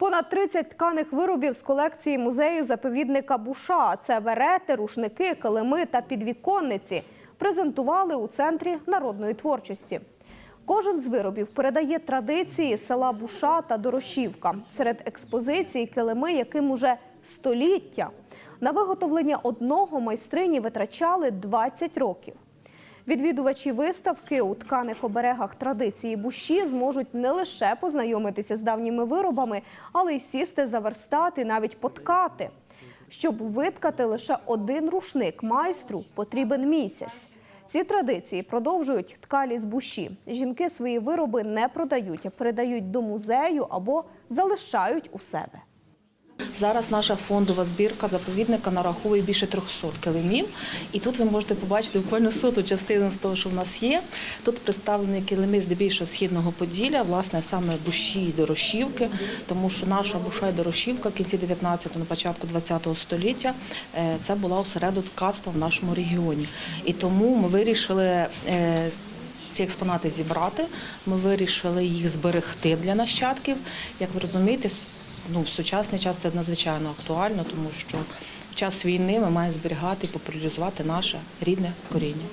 Понад 30 тканих виробів з колекції музею заповідника Буша. Це верети, рушники, килими та підвіконниці. Презентували у центрі народної творчості. Кожен з виробів передає традиції села Буша та Дорошівка. Серед експозицій килими, яким уже століття. На виготовлення одного майстрині витрачали 20 років. Відвідувачі виставки у тканих оберегах традиції буші зможуть не лише познайомитися з давніми виробами, але й сісти за верстат навіть поткати. Щоб виткати лише один рушник майстру, потрібен місяць. Ці традиції продовжують ткалі з буші. Жінки свої вироби не продають, а передають до музею або залишають у себе. Зараз наша фондова збірка заповідника нараховує більше 300 килимів. І тут ви можете побачити буквально соту частину з того, що в нас є. Тут представлені килими здебільшого східного Поділля, власне, саме буші і дорошівки, тому що наша буша і дорошівка в кінці 19-го, на початку 20-го століття е, це була осередок ткацтва в нашому регіоні. І тому ми вирішили. е, ці експонати зібрати. Ми вирішили їх зберегти для нащадків. Як ви розумієте, ну, в сучасний час це надзвичайно актуально, тому що в час війни ми маємо зберігати і популяризувати наше рідне коріння.